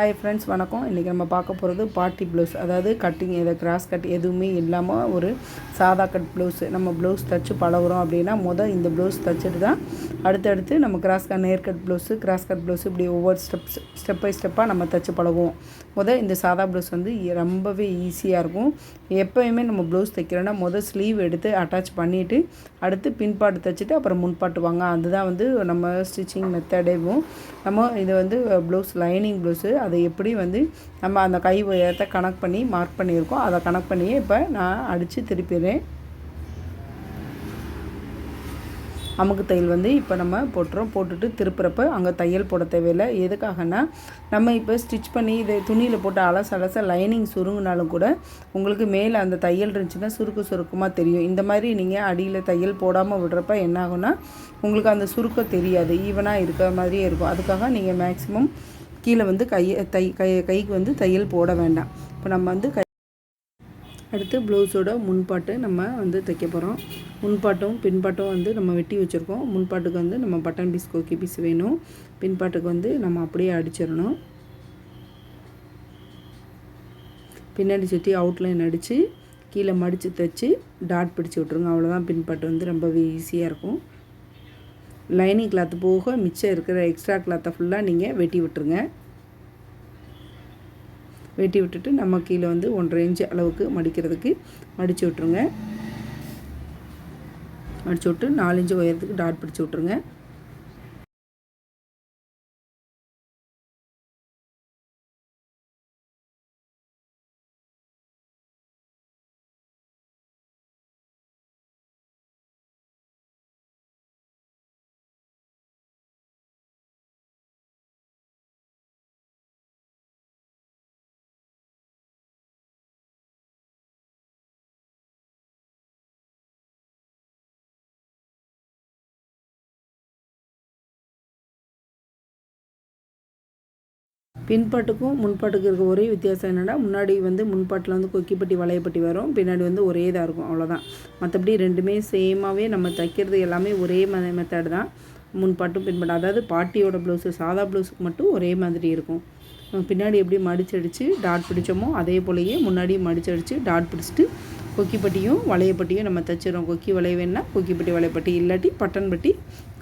Hi friends வணக்கம். இன்றைக்கி நம்ம பார்க்க போகிறது பார்ட்டி ப்ளவுஸ் அதாவது கட்டிங் இதை கிராஸ் கட் எதுவுமே இல்லாமல் ஒரு சாதா கட் ப்ளவுஸு நம்ம ப்ளவுஸ் தைச்சு பழகுறோம் அப்படின்னா மொதல் இந்த ப்ளவுஸ் தைச்சிட்டு தான் அடுத்தடுத்து நம்ம கிராஸ் கட் நேர் cut blouse cross cut blouse இப்படி ஒவ்வொரு ஸ்டெப்ஸ் ஸ்டெப் பை ஸ்டெப்பாக நம்ம தைச்சு பழகுவோம். முதல் இந்த சாதா ப்ளவுஸ் வந்து ரொம்பவே ஈஸியாக இருக்கும். எப்போயுமே நம்ம ப்ளவுஸ் தைக்கிறோன்னா முதல் ஸ்லீவ் எடுத்து அட்டாச் பண்ணிவிட்டு அடுத்து பின்பாட்டு தைச்சிட்டு அப்புறம் முன்பாட்டு வாங்க. அதுதான் வந்து நம்ம ஸ்டிச்சிங் மெத்தடேவும் நம்ம இது வந்து ப்ளவுஸ் லைனிங் ப்ளவுஸு. அதை எப்படி வந்து நம்ம அந்த கை உயரத்தை கனெக்ட் பண்ணி மார்க் பண்ணியிருக்கோம். அதை கனெக்ட் பண்ணியே இப்போ நான் அடித்து திருப்பிடுறேன். அமுக்கு தையல் வந்து இப்போ நம்ம போட்டுறோம். போட்டுட்டு திருப்புறப்ப அங்கே தையல் போட தேவையில்லை. எதுக்காகனா நம்ம இப்போ ஸ்டிச் பண்ணி இதை துணியில் போட்டு அலச அலச லைனிங் சுருங்கினாலும் கூட உங்களுக்கு மேலே அந்த தையல் இருந்துச்சுன்னா சுருக்கு சுருக்கமாக தெரியும். இந்த மாதிரி நீங்கள் அடியில் தையல் போடாமல் விடுறப்ப என்ன ஆகும்னா உங்களுக்கு அந்த சுருக்கம் தெரியாது. ஈவனாக இருக்கிற மாதிரியே இருக்கும். அதுக்காக நீங்கள் மேக்ஸிமம் கீழே வந்து கையை தை கை கைக்கு வந்து தையல் போட வேண்டாம். இப்போ நம்ம வந்து கை அடுத்து ப்ளவுஸோட முன்பாட்டு நம்ம வந்து தைக்க போகிறோம் முன்பாட்டும் பின்பாட்டும் வந்து நம்ம வெட்டி வச்சுருக்கோம். முன்பாட்டுக்கு வந்து நம்ம பட்டன் பீஸ் கோக்கி பீஸ் வேணும். பின்பாட்டுக்கு வந்து நம்ம அப்படியே அடிச்சிடணும். பின்னாடி சுற்றி அவுட்லைன் அடித்து கீழே மடித்து தைச்சி டாட் பிடிச்சி விட்ருங்க அவ்வளோதான் பின்பாட்டு வந்து ரொம்பவே ஈஸியாக இருக்கும். லைனிங் கிளாத்து போக மிச்சம் இருக்கிற எக்ஸ்ட்ரா கிளாத்தை ஃபுல்லாக நீங்கள் வெட்டி விட்டுருங்க. வெட்டி விட்டுட்டு நம்ம கீழே வந்து ஒன்றரை இன்ச்சு அளவுக்கு மடிக்கிறதுக்கு மடித்து விட்ருங்க மடித்து விட்டு நாலு இன்ச்சு உயரத்துக்கு டாட் பிடிச்சி விட்ருங்க பின்பாட்டுக்கும் முன்பாட்டுக்கும் இருக்க ஒரே வித்தியாசம் என்னென்னா முன்னாடி வந்து முன்பாட்டில் வந்து கொக்கிப்பட்டி வளையப்பட்டி வரும். பின்னாடி வந்து ஒரே இதாக இருக்கும். அவ்வளோதான் மற்றபடி ரெண்டுமே சேமாகவே நம்ம தைக்கிறது எல்லாமே ஒரே மெத்தட் தான். முன்பாட்டும் பின்பாட்டும். அதாவது பாட்டியோட ப்ளவுஸு சாதா ப்ளவுஸுக்கு மட்டும் ஒரே மாதிரி இருக்கும். பின்னாடி எப்படி மடிச்சடித்து டாட் பிடிச்சோமோ அதே போலயே முன்னாடி மடிச்சடித்து டாட் பிடிச்சிட்டு கொக்கிப்பட்டியும் வளையப்பட்டியும் நம்ம தைச்சிடும் கொக்கி வளைய வேணால் கொக்கிப்பட்டி வளையப்பட்டி. இல்லாட்டி பட்டன் பட்டி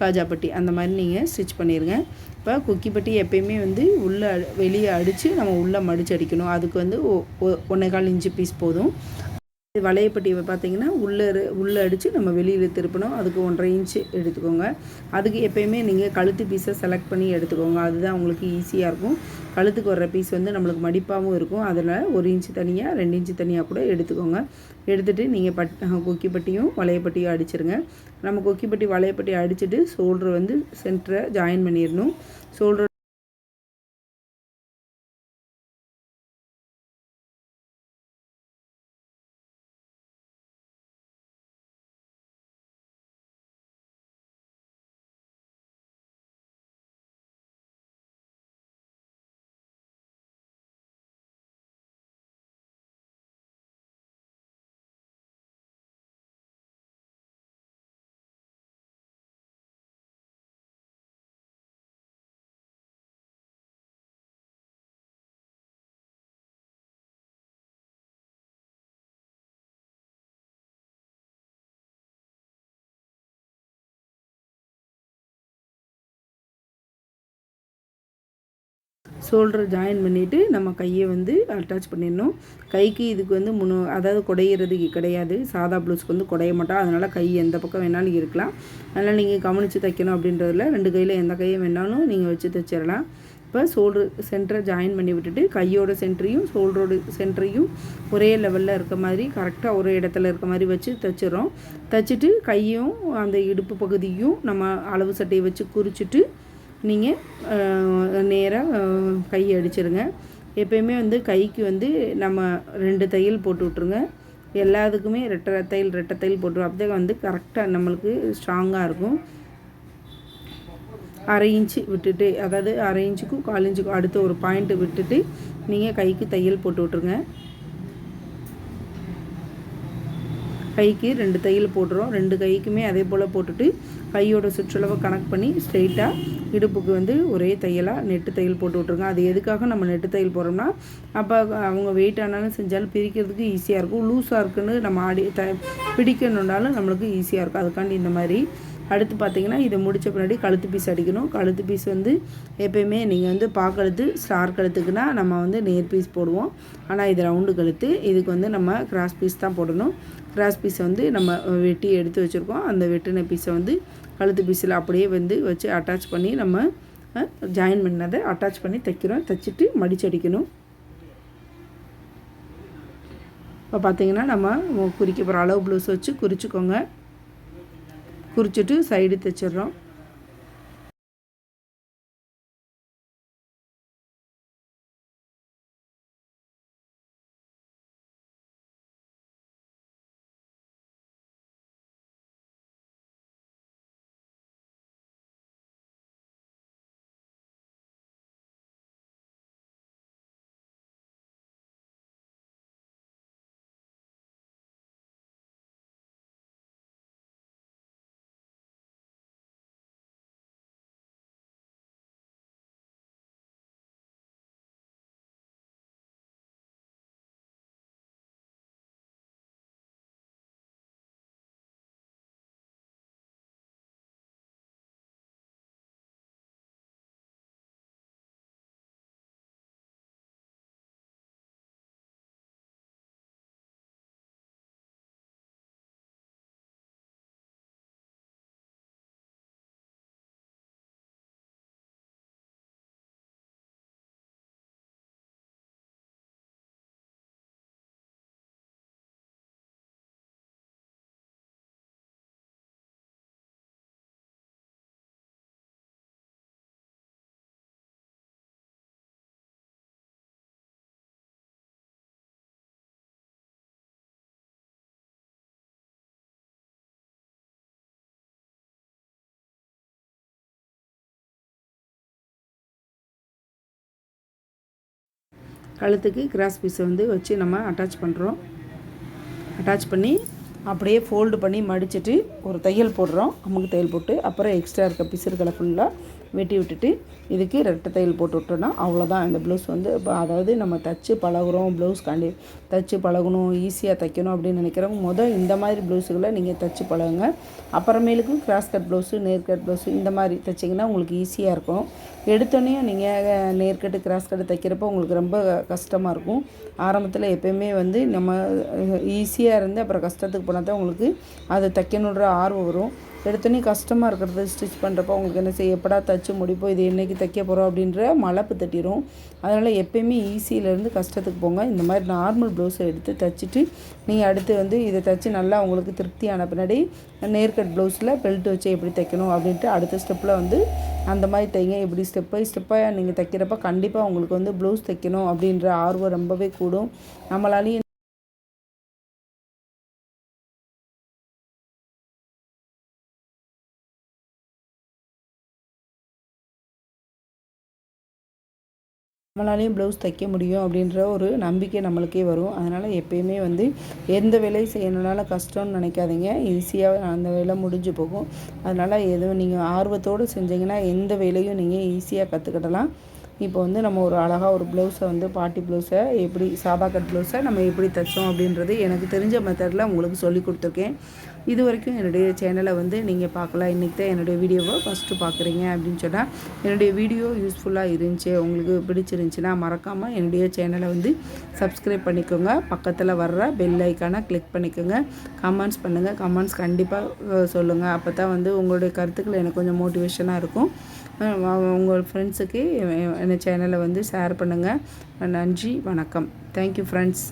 காஜாப்பட்டி அந்த மாதிரி நீங்கள் ஸ்டிச் பண்ணிடுங்க இப்போ குக்கிப்பட்டி எப்பயுமே வந்து உள்ளே வெளியே அடித்து நம்ம உள்ளே மடிச்சு அடிக்கணும். அதுக்கு வந்து ஒன்றே கால் இன்ச்சு பீஸ் போதும். வளையப்பட்டியை பார்த்தீங்கன்னா உள்ளே உள்ளே அடித்து நம்ம வெளியில் திருப்பணும். அதுக்கு ஒன்றரை இன்ச்சு எடுத்துக்கோங்க. அதுக்கு எப்போயுமே நீங்கள் கழுத்து பீஸை செலக்ட் பண்ணி எடுத்துக்கோங்க. அதுதான் உங்களுக்கு ஈஸியாக இருக்கும். கழுத்துக்கு வர்ற பீஸ் வந்து நம்மளுக்கு மடிப்பாகவும் இருக்கும். அதில் ஒரு இன்ச்சு தனியாக ரெண்டு இன்ச்சு தனியாக கூட எடுத்துக்கோங்க. எடுத்துகிட்டு நீங்கள் பட் கொக்கிப்பட்டியும் வளையப்பட்டியும் அடிச்சிருங்க. நம்ம கொக்கிப்பட்டி வளையப்பட்டி அடிச்சுட்டு ஷோல்டர் வந்து சென்டரை ஜாயின் பண்ணிடணும். ஷோல்டர் ஷோல்டர் ஜாயின் பண்ணிவிட்டு நம்ம கையை வந்து அட்டாச் பண்ணிடணும். கைக்கு இதுக்கு வந்து முன்னு அதாவது குடையிறதுக்கு கிடையாது. சாதா ப்ளவுஸ்க்கு வந்து குடைய மாட்டோம். அதனால் கை எந்த பக்கம் வேணாலும் இருக்கலாம். அதனால் நீங்கள் கவனித்து தைக்கணும் அப்படின்றதில் ரெண்டு கையில் எந்த கையை வேணாலும் நீங்கள் வச்சு தைச்சிடலாம். இப்போ ஷோல்டர் சென்டரை ஜாயின் பண்ணி விட்டுட்டு கையோட சென்டரையும் ஷோல்டரோட சென்டரையும் ஒரே லெவலில் இருக்க மாதிரி கரெக்டாக ஒரே இடத்துல இருக்க மாதிரி வச்சு தைச்சிடறோம். தைச்சிட்டு கையும் அந்த இடுப்பு பகுதியும் நம்ம அளவு சட்டையை வச்சு குறிச்சிட்டு நீங்கள் நேராக கை அடிச்சிருங்க. எப்பயுமே வந்து கைக்கு வந்து நம்ம ரெண்டு தையல் போட்டு விட்ருங்க எல்லாத்துக்குமே ரெட்டை தையல் ரெட்டை தையல் போட்டு அப்போ வந்து கரெக்டாக நம்மளுக்கு ஸ்ட்ராங்காக இருக்கும். அரை இன்ச்சு விட்டுட்டு அதாவது அரை இன்ச்சுக்கும் கால் இன்ச்சுக்கும் அடுத்த ஒரு பாயிண்ட்டு விட்டுட்டு நீங்கள் கைக்கு தையல் போட்டு விட்ருங்க கைக்கு ரெண்டு தையல் போட்டுரும் ரெண்டு கைக்குமே அதே போல் போட்டுட்டு கையோட சுற்றளவை கனெக்ட் பண்ணி ஸ்ட்ரெயிட்டாக இடுப்புக்கு வந்து ஒரே தையலாக நெட்டு தையல் போட்டு விட்ருங்க அது எதுக்காக நம்ம நெட்டு தையல் போடுறோம்னா அப்போ அவங்க வெயிட் ஆனாலும் செஞ்சாலும் பிரிக்கிறதுக்கு ஈஸியாக இருக்கும். லூஸாக இருக்குன்னு நம்ம ஆடி த பிடிக்கணுன்னாலும் நம்மளுக்கு ஈஸியாக இருக்கும். அதுக்காண்டி இந்த மாதிரி அடுத்து பார்த்தீங்கன்னா இதை முடித்த பின்னாடி கழுத்து பீஸ் அடிக்கணும். கழுத்து பீஸ் வந்து எப்பயுமே நீங்கள் வந்து பாக்கழுத்து ஸ்டார் கழுத்துக்குன்னா நம்ம வந்து நேர் பீஸ் போடுவோம். ஆனால் இது ரவுண்டு கழுத்து இதுக்கு வந்து நம்ம கிராஸ் பீஸ் தான் போடணும். கிராஸ் பீஸை வந்து நம்ம வெட்டி எடுத்து வச்சுருக்கோம். அந்த வெட்டின பீஸை வந்து கழுத்து பீஸில் அப்படியே வந்து வச்சு அட்டாச் பண்ணி நம்ம ஜாயின் பண்ணதை அட்டாச் பண்ணி தைக்கிறோம். தைச்சிட்டு மடிச்சடிக்கணும் இப்போ பார்த்தீங்கன்னா நம்ம குறிக்க போகிற அளவு ப்ளவுஸ் வச்சு குறிச்சிக்கோங்க. குறிச்சிட்டு சைடு தைச்சிட்றோம். கழுத்துக்கு கிராஸ் பீஸை வந்து வச்சு நம்ம அட்டாச் பண்ணுறோம் அட்டாச் பண்ணி அப்படியே ஃபோல்டு பண்ணி மடிச்சுட்டு ஒரு தையல் போடுறோம். அமுக்கு தையல் போட்டு அப்புறம் எக்ஸ்ட்ரா இருக்க பிசுறுகளை ஃபுல்லாக வெட்டி விட்டுட்டு இதுக்கு ரெட்டை தையல் போட்டு விட்டோன்னா அவ்வளோதான் இந்த ப்ளவுஸ் வந்து இப்போ அதாவது நம்ம தச்சு பழகுறோம். ப்ளவுஸ் காண்டி தச்சு பழகணும் ஈஸியாக தைக்கணும் அப்படின்னு நினைக்கிறவங்க மொதல் இந்த மாதிரி ப்ளவுஸுகளை நீங்கள் தச்சு பழகுங்க. அப்புறமேலுக்கும் கிராஸ் கட் ப்ளவுஸு நேர் கட் ப்ளவுஸு இந்த மாதிரி தைச்சிங்கன்னா உங்களுக்கு ஈஸியாக இருக்கும். எடுத்தோடனே நீங்கள் நேர்கட்டு கிராஸ் கட்டு தைக்கிறப்போ உங்களுக்கு ரொம்ப கஷ்டமாக இருக்கும். ஆரம்பத்தில் எப்போயுமே வந்து நம்ம ஈஸியாக இருந்து அப்புறம் கஷ்டத்துக்கு போனால் தான் உங்களுக்கு அதை தைக்கணுன்ற ஆர்வம் வரும். எடுத்தோன்னே கஷ்டமாக இருக்கிறது ஸ்டிச் பண்ணுறப்போ உங்களுக்கு என்ன செய்ய எப்படா தைச்சி முடிப்போம் இது என்றைக்கு தைக்க போகிறோம் அப்படின்ற மலப்பு தட்டிடும் அதனால் எப்போயுமே ஈஸியிலேருந்து கஷ்டத்துக்கு போங்க. இந்த மாதிரி நார்மல் ப்ளவுஸை எடுத்து தைச்சிட்டு நீங்கள் அடுத்து வந்து இதை தைச்சி நல்லா உங்களுக்கு திருப்தியான பின்னாடி நேர்கட் ப்ளவுஸில் பெல்ட் வச்சு எப்படி தைக்கணும் அப்படின்ட்டு அடுத்த ஸ்டெப்பில் வந்து அந்த மாதிரி தைங்க எப்படி ஸ்டெப் பை ஸ்டெப்பாக நீங்கள் தைக்கிறப்ப கண்டிப்பாக உங்களுக்கு வந்து ப்ளவுஸ் தைக்கணும் அப்படின்ற ஆர்வம் ரொம்பவே கூடும். நம்மளாலேயும் நம்மளாலேயும் ப்ளவுஸ் தைக்க முடியும் அப்படின்ற ஒரு நம்பிக்கை நம்மளுக்கே வரும். அதனால் எப்பயுமே வந்து எந்த வேலையும் செய்யணுனால கஷ்டம்னு நினைக்காதீங்க. ஈஸியாக அந்த வேலை முடிஞ்சு போகும். அதனால் எதுவும் நீங்கள் ஆர்வத்தோடு செஞ்சீங்கன்னா எந்த வேலையும் நீங்கள் ஈஸியாக கற்றுக்கிடலாம் இப்போ வந்து நம்ம ஒரு அழகாக ஒரு ப்ளவுஸை வந்து பாட்டி ப்ளவுஸை எப்படி சாதா கட் ப்ளவுஸை நம்ம எப்படி தைச்சோம் அப்படின்றது எனக்கு தெரிஞ்ச மெத்தடில் உங்களுக்கு சொல்லி கொடுத்துருக்கேன். இது வரைக்கும் என்னுடைய சேனலை வந்து நீங்கள் பார்க்கலாம். இன்றைக்கி தான் என்னுடைய வீடியோவை ஃபஸ்ட்டு பார்க்குறீங்க அப்படின்னு சொன்னால் என்னுடைய வீடியோ யூஸ்ஃபுல்லாக இருந்துச்சு உங்களுக்கு பிடிச்சிருந்துச்சின்னா மறக்காமல் என்னுடைய சேனலை வந்து சப்ஸ்கிரைப் பண்ணிக்கோங்க. பக்கத்தில் வர்ற பெல் ஐக்கானை கிளிக் பண்ணிக்கோங்க. கமெண்ட்ஸ் பண்ணுங்கள் கமெண்ட்ஸ் கண்டிப்பாக சொல்லுங்கள் அப்போ தான் வந்து உங்களுடைய கருத்துக்கள் எனக்கு கொஞ்சம் மோட்டிவேஷனாக இருக்கும். உங்கள் ஃப்ரெண்ட்ஸுக்கு என் சேனலை வந்து ஷேர் பண்ணுங்கள் நன்றி வணக்கம். Thank you friends